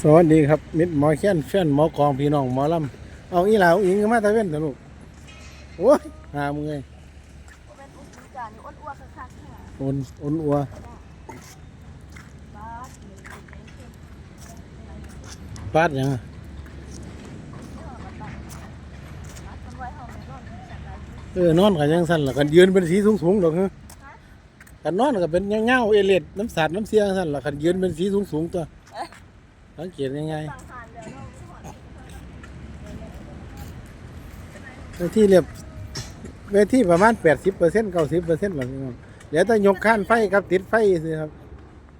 สวัสดีครับ มิตรหมอแค้นแฟนหมอกองพี่น้องหมอลำเอาอีหลาเอาอิงมาตะเว้นเถอะลูกโอ้ยหามึงไงเป็นอุ้นจานอ้วนอ้วนคักๆค่ะอุ่นอุ่นอัวบ้าสหนึ่งเป็นเส้นปาดยังอะมัดมันไว้ห้องในรถจากไรเออนอนกันยังสั่นล่ะกันยืนเป็นสีสูงสูงๆดอกฮะกันนอนก็เป็นเงาๆเอเลียดน้ำสาดน้ำเสียงสั่นล่ะกันยืนเป็นสีสูงสูงๆตัว สังเกตยังไงสั่งหานเดี๋ยวเราหอดเวทีเรียบเวทีประมาณแปดสิบเปอร์เซ็นต์เก้าสิบเปอร์เซ็นต์หรอกพี่น้องเดี๋ยวแต่ยกข้านไฟกับติดไฟสิครับ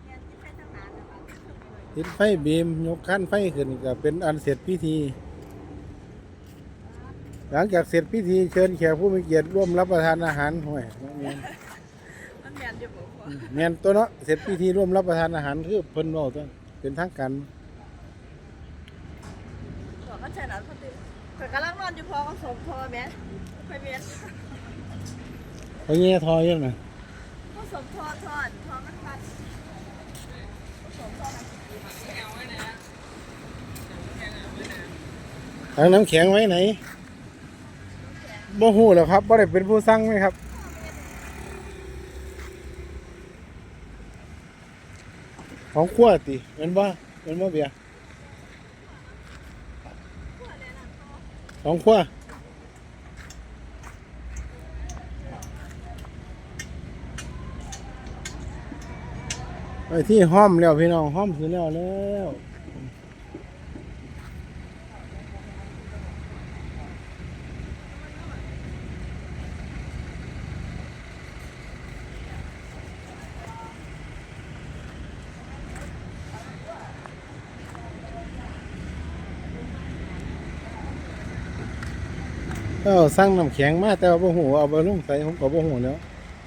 เรียนที่เป็นทหารนะคะติดไฟบีมยกขั้นไฟขึ้นก็เป็นอันเสร็จพิธี หลังจากเสร็จพิธีเชิญแขกผู้มีเกียรติร่วมรับประทานอาหารห่วยแม่นมันเรียนอยู่บ่พอแม่นตัวเนาะเสร็จพิธีร่วมรับประทานอาหารคือเพิ่นเว้าตัวเป็นทางการ บอกก็ใช่นะพอดีข่อยกำลังนอนอยู่พอก็สมพอแม่ค่อยเวียนเขาแย่ทอยยังน่ะก็สมพอทอดทอดมันพัดสมพอมันทางน้ำแข็งไว้ไหนบ่ฮู้แล้วครับบ่ได้เป็นผู้สั่งไหมครับของขั้วติแม่นบ่แม่นบ่เบียร์ ของขั้วไปที่ห้อมแล้วพี่น้องห้อมคือแล้วแล้ว ก็สั่งน้ำแข็งมาแต่ว่าบ่ฮู้ว่าเอาไปลงใส่ผมก็บ่ฮู้แล้ว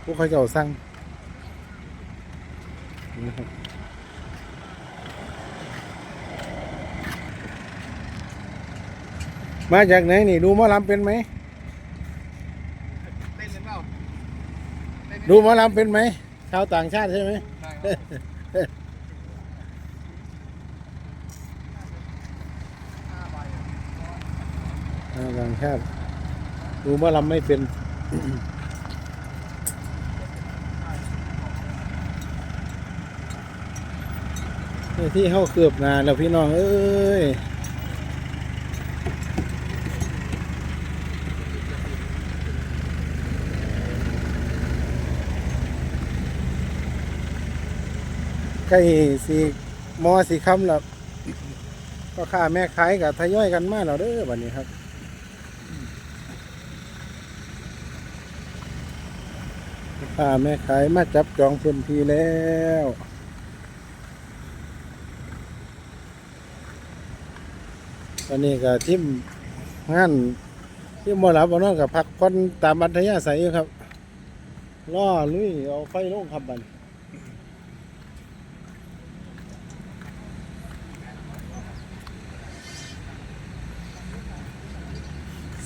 พวกเขาเจ้าสั่งนะครับมาจากไหนนี่ดูหมอลำเป็นไหมเต้นเลยเปล่าดูหมอลำเป็นไหมชาวต่างชาติใช่ไหมชาวต่างชาติ ดูหมอลำไม่เป็นนี่ที่เข้าเกือบนาแล้วพี่น้อง เอ้ยใกล้สีมอสีคำแล้วก็ค่าแม่ขายกับทยอยกันมาแล้วเด้อบัดนี้ครับ ค่าแม่ขายมาจับจองพื้นที่แล้วตอนนี้ก็ทิมงานที่มอลับวันนั้นกับพักคนตามอัธยาศัยครับล่อลุยเอาไฟลงครับบัน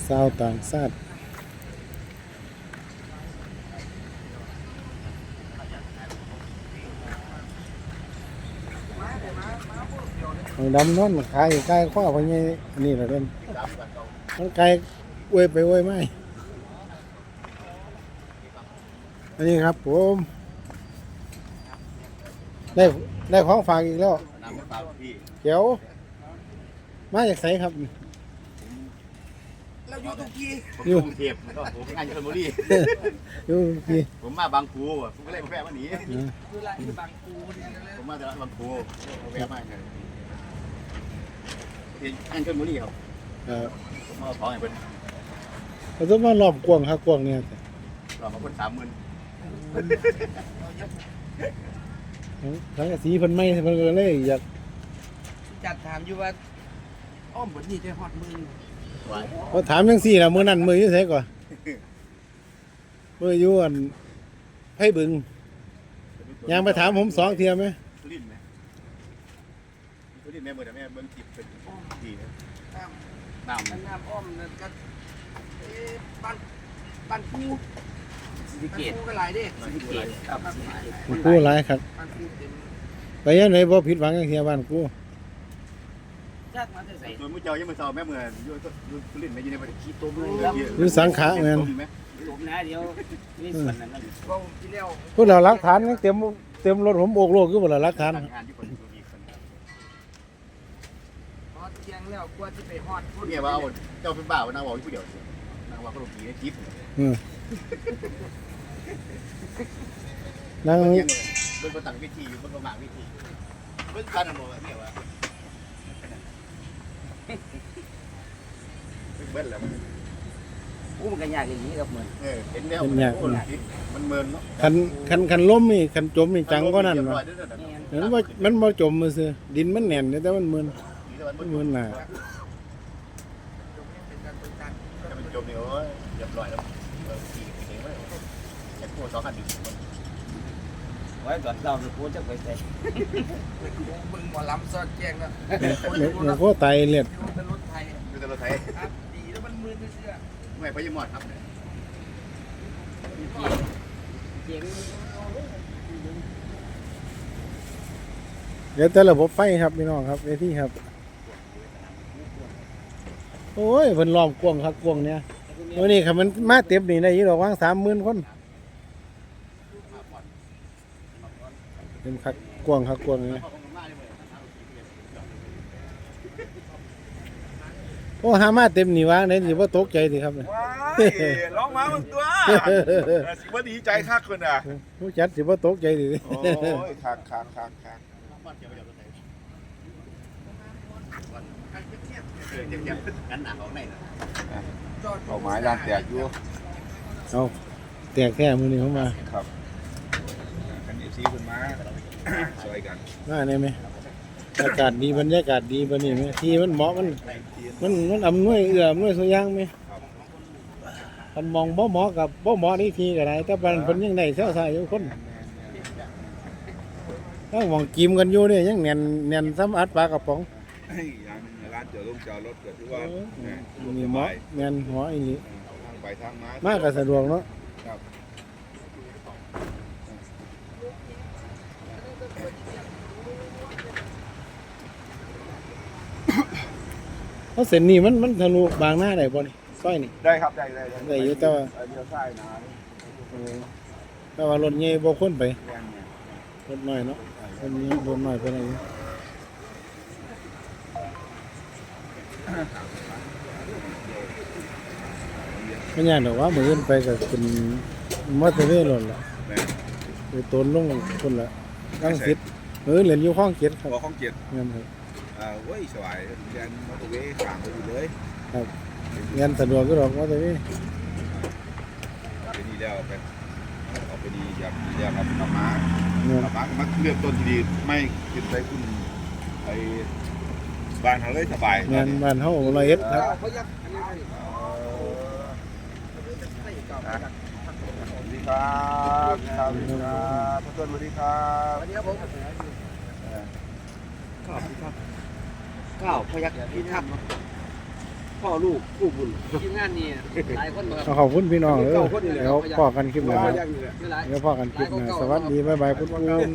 ชาวต่างชาติเอา ดำนอนขายใกล้ข้อพญนี่แหละเด่นมันไกลอวยไปอวยไม่อันนี้ครับผมได้ได้ของฝากอีกแล้วน้ำมะพร้าวพี่เดี๋ยวมาจากไสครับเราอยู่ทุกทีอยู่กรุงเทพก็ผมงานอยู่ชลบุรีอยู่พี่ผมมาบางปูผมก็เลยมาแวะมาหนีนะคือละที่บางปูนี่นะผมมาจากบางปูผมแวะมาเลย ที่งานชลบุรีครับเอ่อผมมาเอาของให้เป็นเราต้องมารอบกวางครับกวางเนี่ยรอมาคนสามหมื่นทั้งสีเพิ่นไม่เพิ่นก็เลยอยากจัดถามอยู่ว่า อ้อมบนนี่จะฮอดมือไว้เขาถามจังซี่ล่ะมื้อนั้นมื้ออยู่ไสก่อนมื้ออยู่อันไผบึงยางไปถามผมสองเที่ยไหมทุรินทร์ไหม ทุรินแม่เบิร์ดแม่เบิ้งจิบเป็นดีนะน้ำน้ำมันน้ำอ้อมนั่นก็เอ๊ะบ้านบ้านปูสิเกตปูก็หลายเด้น้อยที่ดูอะไรครับมันผู้หลายครับ บ้านปูเต็มไปยังไหนบ่ผิดหวังจังเสียบ้านกูจักมาแต่ใส่ส่วนมื้เจ้ายังมื้อเช้าแม่เมื่ออยู่อยู่สุรินทร์แม่อยู่ในประเทศขี้ตัวมืออยู่สังขะแม่นผมนะเดี๋ยวนี่ส่วนนั้นก็ที่แล้วพวกเราหลักฐานเต็มเต็มรถผมโอกโลกอยู่บ่ล่ะหลักฐานทำงานที่คนตัวนี้คน อเที่ยงแล้วกว่าจะไปฮอดพุ่นเนี่ยว่าเอาเจ้าเป็นบ้าว่านางบอกอยู่ผู้เดียวนางว่าเขาลงผีในคลิปอืมนั่งเบิ่งยังเลยเบิ่งบนต่างวิธีอยู่บนประมาณวิธีเบิ่งการนำบอกเนี่ยว่าเบิ่งแล้วมันกูมันก็ยากอย่างนี้ครับเหมือนเออเห็นแล้วมันเมินเนาะคันคันคันล้มนี่คันจมนี่จังก็นั่นว่ะว่ะมันบ่มันบ่จมมือซื่อดินมันแน่นแต่มันมึน มันมึนน่ะจะเป็นจมเนี่ยโอ้ยเรียบร้อยแล้วเออขี่ไปเองเลยแค่โคสองคันอยู่ไว้ตอนเราจะพูดจะไปใส่กูมึงหมอลำซอดแจ้งแล้วเนี่ยเนี่ยพวกไตเลียดอยู่เป็นรถไทยดูแต่รถไถครับดีแล้วมันมือเสื้อไม่พยมอดครับเจ๋งเดี๋ยวแต่ระบบไฟครับพี่น้องครับเวทีครับ โอ้ยเพิ่นล้อมกวางครับกวางเนี่ยวันนี้ครับมันมาเต็มนี่ได้อยู่ดอกวาง30,000คนเป็นคักกวางคักกวางเนี่ยโอ้หามาเต็มนี่วางได้สิบ่ตกใจสิครับเนี่ยว้ายร้องมาเบิ่งตัวสิว่าดีใจคักคนอะผู้จัดสิบ่ตกใจสิโอ้ยคักคักคักคัก งั้นหนาของไหนนะเอาไม้ยางแตกอยู่เอาแตกแค่มื้อนี้เข้ามาครับกันเอฟซีคนมาช่วยกันมาได้ไหมอากาศดีบรรยากาศดีปานนี้ไหมที่มันเหมาะมันมันมันอำนวยเอื้ออำนวยสุอย่างไหมมันมองบ่เหมาะกับบ่เหมาะนี่ทีก็ได้แต่บันเพิ่นยังได้เซลซายอยู่คนถ้ามองกิมกันอยู่เนี่ยยังแน่นแน่นซ้ำอัดปลากระป๋อง อย่างหนึงร้านจอดลงจอดรถก็ถือว่าเออเนี่ยมีเหมาะแน่นหัวอีหลีทางไปทางมามาก็สะดวกเนาะครับเพราะเส้นนี้มันมันทะลุบางหน้าได้บ่นี่ซอยนี่ ได้ครับได้ได้ได้อยู่แต่ว่า เดียวซ้ายนะโอ้แต่ว่ารถใหญ่บ่คนไปแม่นเนี่ยรถน้อยเนาะรถนี้รถน้อยไปไหนอยู่ ไม่ยากดอกว่ามืออื่นไปก็เป็นมอเตอร์เวย์รถละแม่นไปต้นลงคนละตั้งสิทธิ์มืออื่นเล่นอยู่ข้องเจ็ดครับบ่ของเจ็ดเงินครับอ่าเว้ยสบายเรียนมอเตอร์เวย์ข้ามไปอยู่เลยเงินสะดวกก็ดอกมอเตอร์เวย์ไปนี่แล้วไปเอาไปดีอยากดีแล้วครับกลับมาเงินกลับมามันเลือกต้นที่ดีไม่ขึ้นไปคุณไอ้ บ้านเขาเลยสบายเงินบ้านเฮาร้อยเอ็ดครับเขายักสวัสดีครับครับสวัสดีครับพ่อต้นสวัสดีครับวันนี้ผมก้าวพยักพิทักษ์พ่อลูกคู่บุญทีมงานนี่หลายคนมาขอบคุณพี่น้องเลยเดี๋ยวพอกันคลิปหน้าไม่หลายเดี๋ยวพอกันคลิปหน้าสวัสดีบ๊ายบายคุณปูน